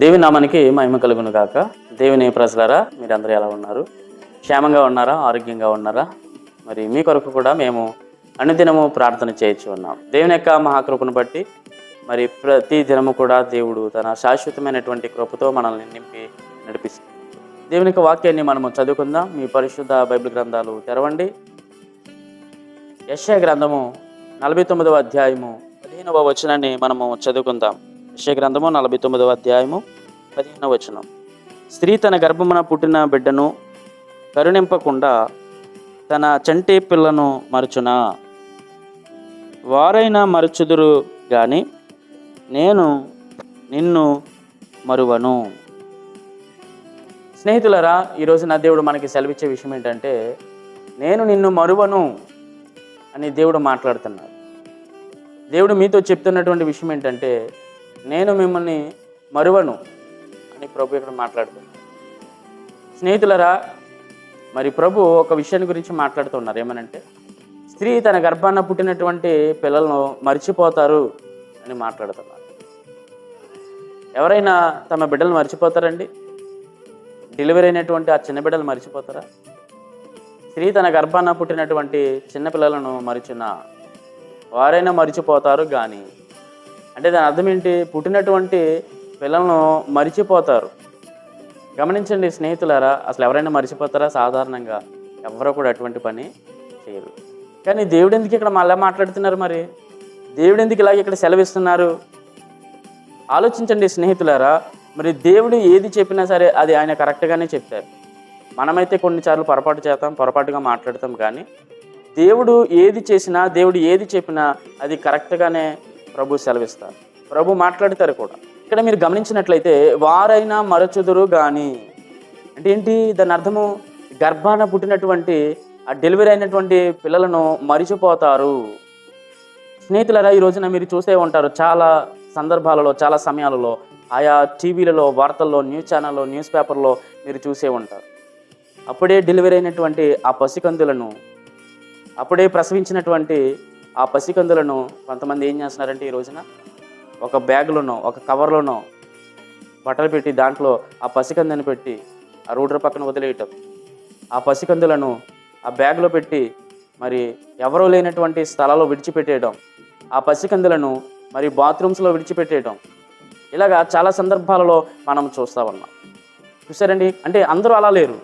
దేవి నామానికి మహిమ కలుగును గాక. దేవుని ప్రజలారా మీరందరూ ఎలా ఉన్నారు? క్షేమంగా ఉన్నారా? ఆరోగ్యంగా ఉన్నారా? మరి మీ కొరకు కూడా మేము అనుదినము ప్రార్థన చేయొచ్చు ఉన్నాం దేవుని యొక్క మహాకృపను బట్టి మరి ప్రతి దినము కూడా దేవుడు తన శాశ్వతమైనటువంటి కృపతో మనల్ని నింపి నడిపిస్తుంది దేవుని యొక్క వాక్యాన్ని మనము చదువుకుందాం. మీ పరిశుద్ధ బైబిల్ గ్రంథాలు తెరవండి. యశ్య గ్రంథము నలభై తొమ్మిదవ అధ్యాయము పదిహేనవ వచనాన్ని మనము చదువుకుందాం. గ్రంథము నలభై తొమ్మిదవ అధ్యాయము పదిహేను వచనం. స్త్రీ తన గర్భమున పుట్టిన బిడ్డను కరుణింపకుండా తన చంటి పిల్లను మరచునా? వారైనా మరచుదురు కానీ నేను నిన్ను మరువను. స్నేహితులరా ఈరోజు నా దేవుడు మనకి సెలవిచ్చే విషయం ఏంటంటే నేను నిన్ను మరువను అని దేవుడు మాట్లాడుతున్నాడు. దేవుడు మీతో చెప్తున్నటువంటి విషయం ఏంటంటే నేను మిమ్మల్ని మరువను అని ప్రభు ఇక్కడ మాట్లాడుతున్నారు. స్నేహితులరా మరి ప్రభు ఒక విషయాన్ని గురించి మాట్లాడుతున్నారు. ఏమనంటే స్త్రీ తన గర్భాన పుట్టినటువంటి పిల్లలను మర్చిపోతారు అని మాట్లాడుతున్నారు. ఎవరైనా తమ బిడ్డలు మర్చిపోతారండి? డెలివరీ అయినటువంటి ఆ చిన్న బిడ్డలు మర్చిపోతారా? స్త్రీ తన గర్భాన పుట్టినటువంటి చిన్న పిల్లలను మరిచిన వారైనా మరిచిపోతారు కానీ అంటే దాని అర్థం ఏంటి? పుట్టినటువంటి పిల్లలను మరిచిపోతారు. గమనించండి స్నేహితులారా అసలు ఎవరైనా మర్చిపోతారా? సాధారణంగా ఎవరో కూడా అటువంటి పని చేయరు. కానీ దేవుడు ఎందుకు ఇక్కడ మళ్ళీ మాట్లాడుతున్నారు మరి? దేవుడు ఎందుకు ఇలాగ ఇక్కడ సెలవిస్తున్నారు? ఆలోచించండి స్నేహితులారా మరి దేవుడు ఏది చెప్పినా సరే అది ఆయన కరెక్ట్గానే చెప్తారు. మనమైతే కొన్నిసార్లు పొరపాటు చేస్తాం పొరపాటుగా మాట్లాడతాం కానీ దేవుడు ఏది చేసినా దేవుడు ఏది చెప్పినా అది కరెక్ట్గానే ప్రభు సెలవిస్తారు. ప్రభు మాట్లాడతారు కూడా. ఇక్కడ మీరు గమనించినట్లయితే వారైనా మరచుదురు కానీ అంటే ఏంటి? దాని అర్థము గర్భాన పుట్టినటువంటి ఆ డెలివరీ అయినటువంటి పిల్లలను మరిచిపోతారు. స్నేహితులరా ఈ రోజున మీరు చూసే ఉంటారు చాలా సందర్భాలలో చాలా సమయాలలో ఆయా టీవీలలో వార్తల్లో న్యూస్ ఛానల్లో న్యూస్ పేపర్లో మీరు చూసే ఉంటారు. అప్పుడే డెలివరీ అయినటువంటి ఆ పసికందులను అప్పుడే ప్రసవించినటువంటి ఆ పసికందులను కొంతమంది ఏం చేస్తున్నారంటే ఈ రోజున ఒక బ్యాగ్లోనో ఒక కవర్లోనో బట్టలు పెట్టి దాంట్లో ఆ పసికందుని పెట్టి ఆ రోడ్డు పక్కన వదిలేయటం. ఆ పసికందులను ఆ బ్యాగ్లో పెట్టి మరి ఎవరూ లేనటువంటి స్థలాల్లో విడిచిపెట్టేయడం ఆ పసికందులను మరి బాత్రూమ్స్లో విడిచిపెట్టేయడం ఇలాగా చాలా సందర్భాలలో మనం చూస్తూ ఉన్నాం. చూసారండి అంటే అందరూ అలా లేరు.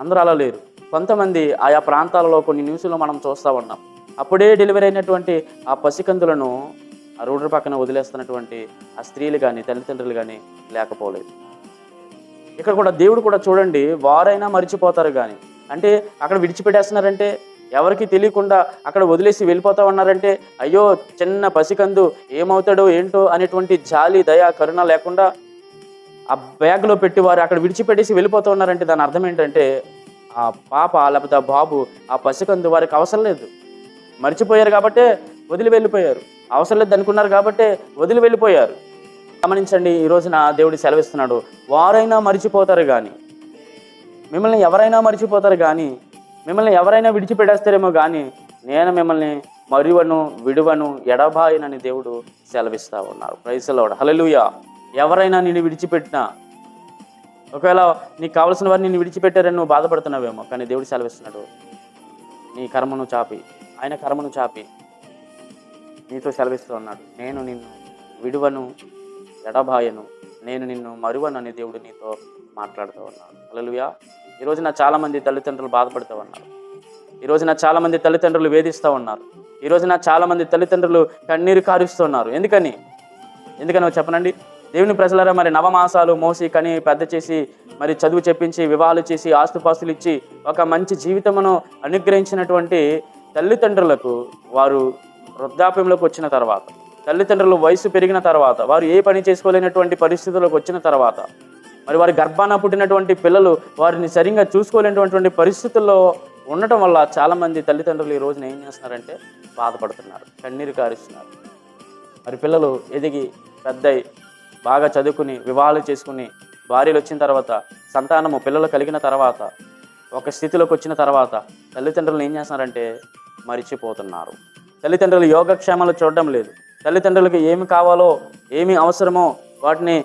అందరూ అలా లేరు. కొంతమంది ఆయా ప్రాంతాలలో కొన్ని న్యూస్లో మనం చూస్తూ ఉన్నాం. అప్పుడే డెలివరీ అయినటువంటి ఆ పసికందులను ఆ రోడ్డు పక్కన వదిలేస్తున్నటువంటి ఆ స్త్రీలు కానీ తల్లిదండ్రులు కానీ లేకపోలేదు. ఇక్కడ కూడా దేవుడు కూడా చూడండి వారైనా మర్చిపోతారు కానీ అంటే అక్కడ విడిచిపెట్టేస్తున్నారంటే ఎవరికి తెలియకుండా అక్కడ వదిలేసి వెళ్ళిపోతా ఉన్నారంటే అయ్యో చిన్న పసికందు ఏమవుతాడో ఏంటో అనేటువంటి జాలి దయ కరుణ లేకుండా ఆ బ్యాగ్లో పెట్టి వారు అక్కడ విడిచిపెట్టేసి వెళ్ళిపోతూ ఉన్నారంటే దాని అర్థం ఏంటంటే ఆ పాప లేకపోతే ఆ బాబు ఆ పసికందు వారికి అవసరం లేదు. మర్చిపోయారు కాబట్టే వదిలి వెళ్ళిపోయారు. అవసరం లేదు అనుకున్నారు కాబట్టే వదిలి వెళ్ళిపోయారు. గమనించండి ఈ రోజున దేవుడు సెలవిస్తున్నాడు వారైనా మర్చిపోతారు కానీ మిమ్మల్ని ఎవరైనా మర్చిపోతారు కానీ మిమ్మల్ని ఎవరైనా విడిచిపెట్టేస్తారేమో కానీ నేను మిమ్మల్ని మరువను విడువను ఎడబాయనని దేవుడు సెలవిస్తా ఉన్నారు. ప్రైసలోడు హలలుయా ఎవరైనా నిన్ను విడిచిపెట్టినా ఒకవేళ నీకు కావలసిన వారిని నిన్ను విడిచిపెట్టారని నువ్వు బాధపడుతున్నావేమో కానీ దేవుడు సెలవిస్తున్నాడు నీ కర్మను చాపి ఆయన కర్మను చాపి నీతో సెలవిస్తూ ఉన్నాడు నేను నిన్ను విడువను ఎడబాయను. నేను నిన్ను మరువను అనే దేవుడు నీతో మాట్లాడుతూ ఉన్నాడు. అలలుయా ఈ రోజున చాలామంది తల్లిదండ్రులు బాధపడుతూ ఉన్నారు. ఈ రోజున చాలామంది తల్లిదండ్రులు వేధిస్తూ ఉన్నారు. ఈ రోజున చాలామంది తల్లిదండ్రులు కన్నీరు కారుస్తూ ఉన్నారు. ఎందుకని? ఎందుకనో చెప్పనండి? దేవుని ప్రజలరా మరి నవమాసాలు మోసి కని పెద్ద చేసి మరి చదువు చెప్పించి వివాహాలు చేసి ఆస్తుపాస్తులు ఇచ్చి ఒక మంచి జీవితమును అనుగ్రహించినటువంటి తల్లిదండ్రులకు వారు వృద్ధాప్యంలోకి వచ్చిన తర్వాత తల్లిదండ్రులు వయసు పెరిగిన తర్వాత వారు ఏ పని చేసుకోలేనటువంటి పరిస్థితులకు వచ్చిన తర్వాత మరి వారి గర్భాన పుట్టినటువంటి పిల్లలు వారిని సరిగ్గా చూసుకోలేనటువంటి పరిస్థితుల్లో ఉండటం వల్ల చాలామంది తల్లిదండ్రులు ఈ రోజున ఏం చేస్తున్నారంటే బాధపడుతున్నారు కన్నీరు కారుస్తున్నారు. మరి పిల్లలు ఎదిగి పెద్దయి బాగా చదువుకుని వివాహాలు చేసుకుని భార్యలు వచ్చిన తర్వాత సంతానము పిల్లలు కలిగిన తర్వాత ఒక స్థితిలోకి వచ్చిన తర్వాత తల్లిదండ్రులు ఏం చేస్తున్నారంటే మరిచిపోతున్నారు. తల్లిదండ్రులు యోగక్షేమాలు చూడడం లేదు. తల్లిదండ్రులకు ఏమి కావాలో ఏమి అవసరమో వాటిని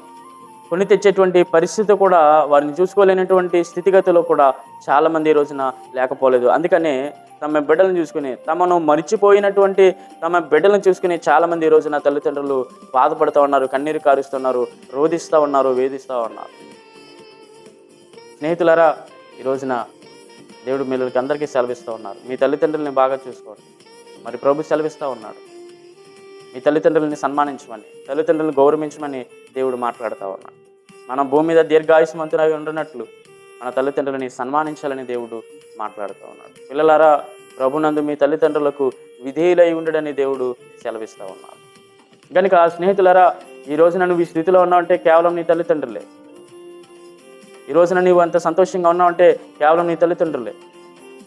కొని తెచ్చేటువంటి పరిస్థితి కూడా వారిని చూసుకోలేనటువంటి స్థితిగతిలో కూడా చాలామంది ఈ రోజున లేకపోలేదు. అందుకనే తమ బిడ్డలను చూసుకుని తమను మరిచిపోయినటువంటి తమ బిడ్డలను చూసుకుని చాలామంది ఈ రోజున తల్లిదండ్రులు బాధపడుతూ ఉన్నారు కన్నీరు కారుస్తున్నారు రోధిస్తూ ఉన్నారు వేధిస్తూ ఉన్నారు. స్నేహితులారా ఈ రోజున దేవుడు మిల్లలకి అందరికీ సెలవిస్తూ ఉన్నారు. మీ తల్లిదండ్రుల్ని బాగా చూసుకోండి. మరి ప్రభు సెలవిస్తూ ఉన్నాడు. మీ తల్లిదండ్రులని సన్మానించమని తల్లిదండ్రులను గౌరవించమని దేవుడు మాట్లాడుతూ ఉన్నాడు. మనం భూమి మీద దీర్ఘాయుష్మంతునై ఉండినట్లు మన తల్లిదండ్రులని సన్మానించాలని దేవుడు మాట్లాడుతూ ఉన్నాడు. పిల్లలారా ప్రభునందు మీ తల్లిదండ్రులకు విధేయులై ఉండడని దేవుడు సెలవిస్తూ ఉన్నాడు. కనుక స్నేహితులారా ఈ రోజు నువ్వు ఈ స్థితిలో ఉన్నావంటే కేవలం నీ తల్లిదండ్రులే. ఈ రోజున నీవు అంత సంతోషంగా ఉన్నావంటే కేవలం నీ తల్లిదండ్రులే.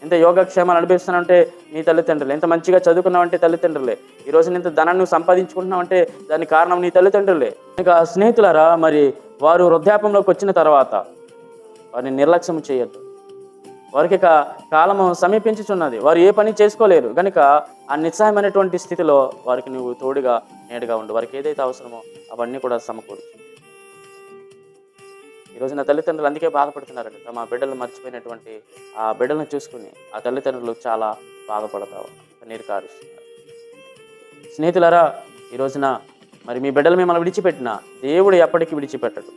ఇంత యోగక్షేమాలు అనిపిస్తున్నావంటే నీ తల్లిదండ్రులే. ఇంత మంచిగా చదువుకున్నావంటే తల్లిదండ్రులే. ఈ రోజున ఇంత ధనాన్ని నువ్వు సంపాదించుకుంటున్నావంటే దానికి కారణం నీ తల్లిదండ్రులే. ఇంకా స్నేహితులరా మరి వారు వృద్ధాపంలోకి వచ్చిన తర్వాత వారిని నిర్లక్ష్యం చేయొద్దు. వారికి ఇక కాలము సమీపించుచున్నది. వారు ఏ పని చేసుకోలేరు. కనుక ఆ నిస్సహాయమైనటువంటి స్థితిలో వారికి నువ్వు తోడుగా నేడుగా ఉండు. వారికి ఏదైతే అవసరమో అవన్నీ కూడా సమకూరు ఈరోజు నా తల్లిదండ్రులు అందుకే బాధపడుతున్నారండి. తమ బిడ్డలు మర్చిపోయినటువంటి ఆ బిడ్డలను చూసుకుని ఆ తల్లిదండ్రులు చాలా బాధపడతావు కన్నీరు కారుస్తున్నారు. స్నేహితులారా ఈ రోజున మరి మీ బిడ్డలు మిమ్మల్ని విడిచిపెట్టినా దేవుడు ఎప్పటికీ విడిచిపెట్టడు.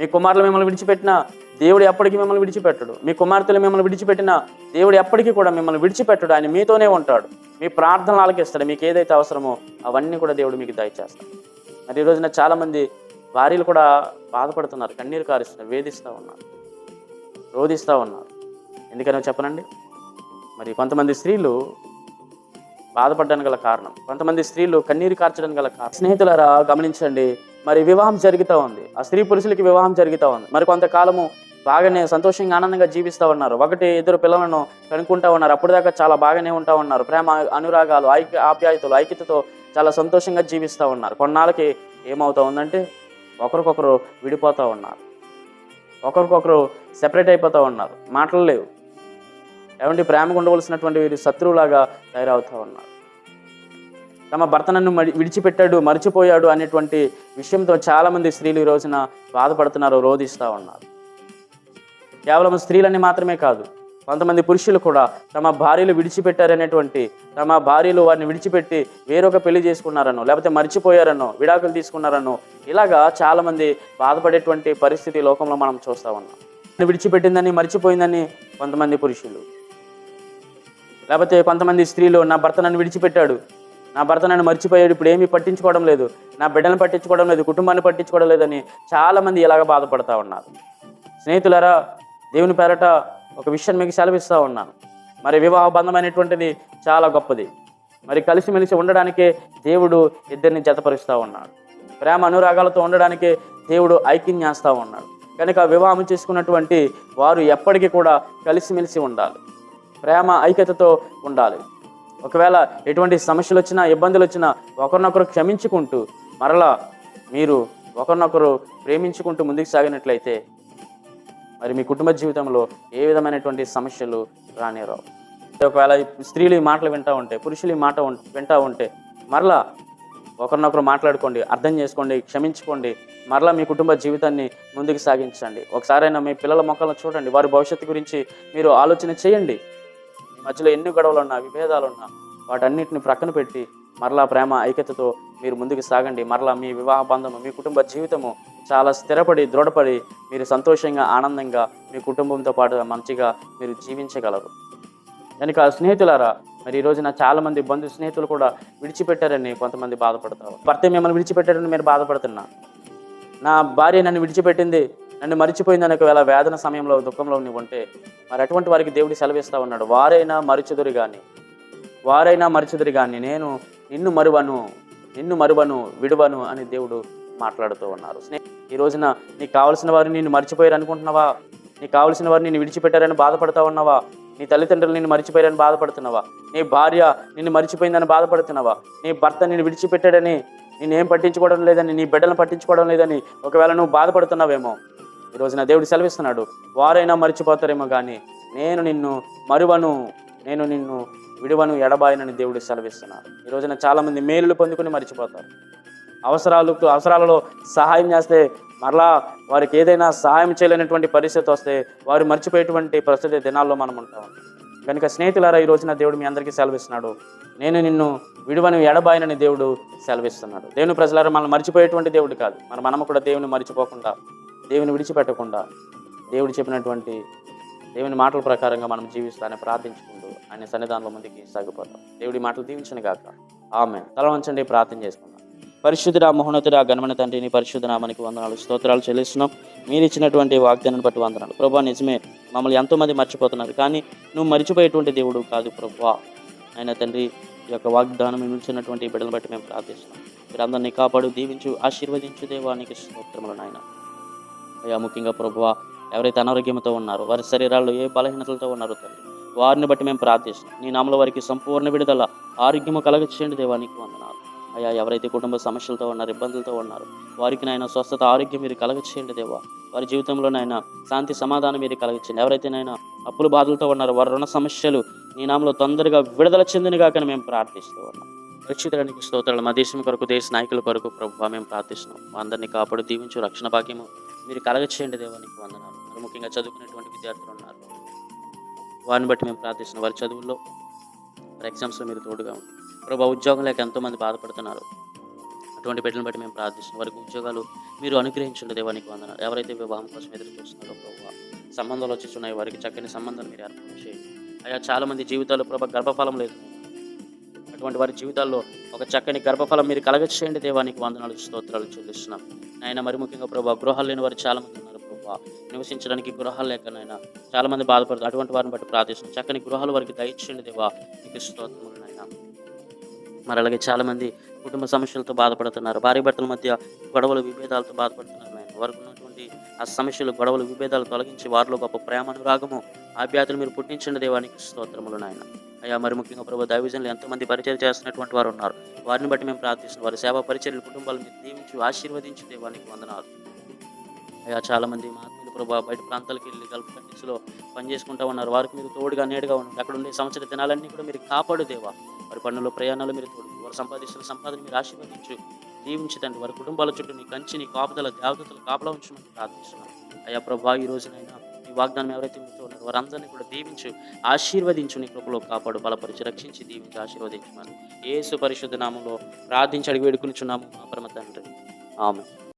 మీ కుమారులు మిమ్మల్ని విడిచిపెట్టినా దేవుడు ఎప్పటికీ మిమ్మల్ని విడిచిపెట్టడు. మీ కుమార్తెలు మిమ్మల్ని విడిచిపెట్టినా దేవుడు ఎప్పటికీ కూడా మిమ్మల్ని విడిచిపెట్టడు. ఆయన మీతోనే ఉంటాడు. మీ ప్రార్థనలు ఆలకిస్తాడు. మీకు ఏదైతే అవసరమో అవన్నీ కూడా దేవుడు మీకు దయచేస్తాడు. మరి ఈ రోజున చాలామంది భార్యలు కూడా బాధపడుతున్నారు కన్నీరు కారుస్తున్నారు వేధిస్తూ ఉన్నారు రోధిస్తూ ఉన్నారు. ఎందుకనో చెప్పనండి? మరి కొంతమంది స్త్రీలు బాధపడడానికి గల కారణం కొంతమంది స్త్రీలు కన్నీరు కార్చడానికి గల కారణం. స్నేహితులరా గమనించండి మరి వివాహం జరుగుతూ ఉంది. ఆ స్త్రీ పురుషులకి వివాహం జరుగుతూ ఉంది. మరి కొంతకాలము బాగానే సంతోషంగా ఆనందంగా జీవిస్తూ ఉన్నారు. ఒకటి ఇద్దరు పిల్లలను కనుక్కుంటూ ఉన్నారు. అప్పటిదాకా చాలా బాగానే ఉంటా ఉన్నారు. ప్రేమ అనురాగాలు ఐక్య ఆప్యాయతలు ఐక్యతతో చాలా సంతోషంగా జీవిస్తూ ఉన్నారు. కొన్నాళ్ళకి ఏమవుతా ఉందంటే ఒకరికొకరు విడిపోతూ ఉన్నారు. ఒకరికొకరు సెపరేట్ అయిపోతూ ఉన్నారు. మాటలు లేవు. ఏమంటే ప్రేమకు ఉండవలసినటువంటి వీరు శత్రువులాగా తయారవుతూ ఉన్నారు. తమ భర్త నన్ను మడి- విడిచిపెట్టాడు మర్చిపోయాడు అనేటువంటి విషయంతో చాలామంది స్త్రీలు ఈ రోజున బాధపడుతున్నారు రోధిస్తూ ఉన్నారు. కేవలం స్త్రీలని మాత్రమే కాదు కొంతమంది పురుషులు కూడా తమ భార్యలు విడిచిపెట్టారనేటువంటి తమ భార్యలు వారిని విడిచిపెట్టి వేరొక పెళ్ళి చేసుకున్నారనో లేకపోతే మర్చిపోయారనో విడాకులు తీసుకున్నారనో ఇలాగా చాలామంది బాధపడేటువంటి పరిస్థితి లోకంలో మనం చూస్తూ ఉన్నాం. విడిచిపెట్టిందని మర్చిపోయిందని కొంతమంది పురుషులు. లేకపోతే కొంతమంది స్త్రీలు నా భర్త నన్ను విడిచిపెట్టాడు. నా భర్త నన్ను మర్చిపోయాడు. ఇప్పుడు ఏమీ పట్టించుకోవడం లేదు. నా బిడ్డను పట్టించుకోవడం లేదు. కుటుంబాన్ని పట్టించుకోవడం లేదని చాలామంది ఇలాగ బాధపడతా ఉన్నారు. స్నేహితులారా దేవుని పేరట ఒక విషయం మీకు సెలవిస్తూ ఉన్నాను. మరి వివాహ బంధం అనేటువంటిది చాలా గొప్పది. మరి కలిసిమెలిసి ఉండడానికే దేవుడు ఇద్దరిని జతపరుస్తూ ఉన్నాడు. ప్రేమ అనురాగాలతో ఉండడానికే దేవుడు ఐక్యం చేస్తూ ఉన్నాడు. కనుక వివాహం చేసుకున్నటువంటి వారు ఎప్పటికీ కూడా కలిసిమెలిసి ఉండాలి. ప్రేమ ఐక్యతతో ఉండాలి. ఒకవేళ ఎటువంటి సమస్యలు వచ్చినా ఇబ్బందులు వచ్చినా ఒకరినొకరు క్షమించుకుంటూ మరలా మీరు ఒకరినొకరు ప్రేమించుకుంటూ ముందుకు సాగినట్లయితే మరి మీ కుటుంబ జీవితంలో ఏ విధమైనటువంటి సమస్యలు రానిరావు ఒకవేళ స్త్రీలు ఈ మాటలు వింటూ ఉంటే పురుషులు ఈ మాట వింటూ ఉంటే మరలా ఒకరినొకరు మాట్లాడుకోండి అర్థం చేసుకోండి క్షమించుకోండి మరలా మీ కుటుంబ జీవితాన్ని ముందుకు సాగించండి. ఒకసారైనా మీ పిల్లల మొక్కలను చూడండి వారి భవిష్యత్తు గురించి మీరు ఆలోచన చేయండి. మీ మధ్యలో ఎన్ని గొడవలు ఉన్నా విభేదాలు ఉన్నా వాటన్నిటిని ప్రక్కన పెట్టి మరలా ప్రేమ ఐక్యతతో మీరు ముందుకు సాగండి. మరలా మీ వివాహ బంధము మీ కుటుంబ జీవితము చాలా స్థిరపడి దృఢపడి మీరు సంతోషంగా ఆనందంగా మీ కుటుంబంతో పాటు మంచిగా మీరు జీవించగలరు. కనుక స్నేహితులారా మరి ఈ రోజున బంధు స్నేహితులు కూడా విడిచిపెట్టారని కొంతమంది బాధపడతారు. భర్త మిమ్మల్ని విడిచిపెట్టారని మీరు బాధపడుతున్నా? నా భార్య నన్ను విడిచిపెట్టింది నన్ను మరిచిపోయిందని ఒకవేళ వేదన సమయంలో దుఃఖంలో నువ్వు ఉంటే మరి అటువంటి వారికి దేవుడు సెలవిస్తా ఉన్నాడు. వారైనా మరిచుదురు కానీ వారైనా మరిచెదురు కానీ నేను నిన్ను మరువను నిన్ను మరువను విడువను అని దేవుడు మాట్లాడుతూ ఉన్నారు. స్నేహి ఈ రోజున నీకు కావలసిన వారు నిన్ను మర్చిపోయారు అనుకుంటున్నావా? నీకు కావలసిన వారు నేను విడిచిపెట్టారని బాధపడతా ఉన్నావా? నీ తల్లిదండ్రులు నిన్ను మర్చిపోయారని బాధపడుతున్నావా? నీ భార్య నిన్ను మర్చిపోయిందని బాధపడుతున్నావా? నీ భర్త నిన్ను విడిచిపెట్టాడని నేనేం పట్టించుకోవడం లేదని నీ బిడ్డలను పట్టించుకోవడం లేదని ఒకవేళ నువ్వు బాధపడుతున్నావేమో ఈ రోజున దేవుడు సెలవిస్తున్నాడు వారైనా మర్చిపోతారేమో కానీ నేను నిన్ను మరువను నేను నిన్ను విడువను ఎడబాయనని దేవుడు సెలవిస్తున్నాడు. ఈ రోజున చాలామంది మేలులు పొందుకుని మర్చిపోతారు. అవసరాలకు అవసరాలలో సహాయం చేస్తే మరలా వారికి ఏదైనా సహాయం చేయలేనటువంటి పరిస్థితి వస్తే వారు మర్చిపోయేటువంటి పరిస్థితి దినాల్లో మనం ఉంటాం. కనుక స్నేహితులారా ఈ రోజున దేవుడు మీ అందరికీ సెలవిస్తున్నాడు. నేను నిన్ను విడువని ఎడబాయనని దేవుడు సెలవిస్తున్నాడు. దేవుని ప్రజలారా మనం మర్చిపోయేటువంటి దేవుడు కాదు. మరి మనము కూడా దేవుని మర్చిపోకుండా దేవుని విడిచిపెట్టకుండా దేవుడు చెప్పినటువంటి దేవుని మాటల ప్రకారంగా మనం జీవిస్తానని ప్రార్థించుకుంటూ ఆయన సన్నిధానంలో ముందుకి సాగిపోతాం. దేవుడి మాటలు దీవించను గాక. ఆమె తల వంచండి ప్రార్థన చేసుకుందాం. పరిశుద్ధుడా మహోన్నతుడ ఘనమైన తండ్రిని పరిశుద్ధనామానికి వందనాలు స్తోత్రాలు చెల్లిస్తున్నాం. మీరు ఇచ్చినటువంటి వాగ్దానాన్ని బట్టి వందనాలు. ప్రభా నిజమే మమ్మల్ని ఎంతోమంది మర్చిపోతున్నారు కానీ నువ్వు మర్చిపోయేటువంటి దేవుడు కాదు ప్రభా. ఆయన తండ్రి ఈ యొక్క వాగ్దానం ఇచ్చినటువంటి బిడ్డను బట్టి మేము ప్రార్థిస్తున్నాం. మీరు అందరినీ కాపాడు దీవించు ఆశీర్వదించు దేవానికి స్తోత్రములు నాయన. అయ్యా ముఖ్యంగా ప్రభువా ఎవరైతే అనారోగ్యంతో ఉన్నారో వారి శరీరాల్లో ఏ బలహీనతలతో ఉన్నారో తండ్రి వారిని బట్టి మేము ప్రార్థిస్తున్నాం. నీ నామల వారికి సంపూర్ణ విడుదల ఆరోగ్యము కలగచేయండి దేవానికి వందనాలు. అయ్యా ఎవరైతే కుటుంబ సమస్యలతో ఉన్నారు ఇబ్బందులతో ఉన్నారు వారికి నాయన స్వస్థత ఆరోగ్యం మీరు కలగచేయండి దేవా. వారి జీవితంలో నాయన శాంతి సమాధానం మీరు కలగచేయండి. ఎవరైతే నాయన అప్పుల బాధలతో ఉన్నారో వారి రుణ సమస్యలు నీ నామలో తొందరగా విడుదల చెందినగా మేము ప్రార్థిస్తూ ఉన్నాం. రక్షితడానికి స్తోత్రాలు మా దేశం కొరకు దేశ నాయకుల కొరకు ప్రభు మేము ప్రార్థిస్తున్నాం. మా అందరినీ కాపాడు దీవించు రక్షణ భాగ్యము మీరు కలగచేయండి దేవానికి వందనాలు. మరి ముఖ్యంగా చదువుకునేటువంటి విద్యార్థులు ఉన్నారు. వారిని బట్టి మేము ప్రార్థిస్తున్నాం. వారి చదువుల్లో వారి ఎగ్జామ్స్లో మీరు తోడుగా ఉంటుంది ప్రభా ఉద్యోగం లేక ఎంతోమంది బాధపడుతున్నారు. అటువంటి బిడ్డలను బట్టి మేము ప్రార్థిస్తున్నాం. వారికి ఉద్యోగాలు మీరు అనుగ్రహించండి దేవానికి వందనాలు. ఎవరైతే వివాహం కోసం ఎదురు చూస్తున్నారో ప్రభు సంబంధాలు వచ్చేస్తున్నాయి. వారికి చక్కని సంబంధాలు మీరు ఏర్పాటు చేయండి. అయ్యా చాలా మంది ప్రభా గర్భఫలం లేదు. అటువంటి వారి జీవితాల్లో ఒక చక్కని గర్భఫలం మీరు కలగచేయండి దేవానికి వందనాలు స్తోత్రాలు చెల్లిస్తున్నాం. నాయన మరి ముఖ్యంగా ప్రభా గృహాలు లేని వారు చాలామంది ఉన్నారు ప్రభా. నివసించడానికి గృహాలు లేక నాయన చాలామంది మంది అటువంటి వారిని బట్టి ప్రార్థిస్తున్నాం. చక్కని గృహాలు వారికి దయచేయండి దేవా. నీకు స్తోత్రములు మరి అలాగే చాలామంది కుటుంబ సమస్యలతో బాధపడుతున్నారు. భార్య భర్తల మధ్య గొడవలు విభేదాలతో బాధపడుతున్నారు. ఆయన వారికి ఉన్నటువంటి ఆ సమస్యలు గొడవలు విభేదాలు తొలగించి వారిలో గొప్ప ప్రేమ అనురాగము ఆప్యాయతలు మీరు పుట్టించండి దేవానికి స్తోత్రములు నాయన. అయ్యా మరి ముఖ్యంగా ప్రభు దైవజనులు ఎంతోమంది పరిచయం చేస్తున్నటువంటి వారు ఉన్నారు. వారిని బట్టి మేము ప్రార్థిస్తున్నాం. వారి సేవా పరిచర్యలు కుటుంబాలు మీరు దీవించి ఆశీర్వదించి దేవానికి వందనాలు. అయ్యా చాలామంది మా ప్రభా బయట ప్రాంతాలకు వెళ్ళి గల్ఫ్ కంట్రీస్లో పనిచేసుకుంటా ఉన్నారు. వారికి మీరు తోడుగా నేడుగా ఉండండి. అక్కడ ఉండే సంవత్సర దినాలన్నీ కూడా మీరు కాపాడు దేవా. వారి పనుల ప్రయాణాలు మీరు తోడు. వారు సంపాదిస్తున్న సంపాదన మీరు ఆశీర్వదించు. దీవించదండి వారి కుటుంబాల చుట్టూ నీ కంచి నీ కాపుదల దేవతలు కాపలా ఉంచమని ప్రార్థిస్తున్నాం. అయ్యా ప్రభా ఈ రోజునైనా ఈ వాగ్దానం ఎవరైతే మీతో ఉన్నారో వారందరినీ కూడా దీవించు ఆశీర్వదించు నీ కృపలో కాపాడు బలపరిచి రక్షించి దీవించి ఆశీర్వదించమని. ఏసు పరిశుద్ధ నామంలో ప్రార్థించి అడిగి వేడుకునిచున్నాము మా పరమ తండ్రి. ఆమె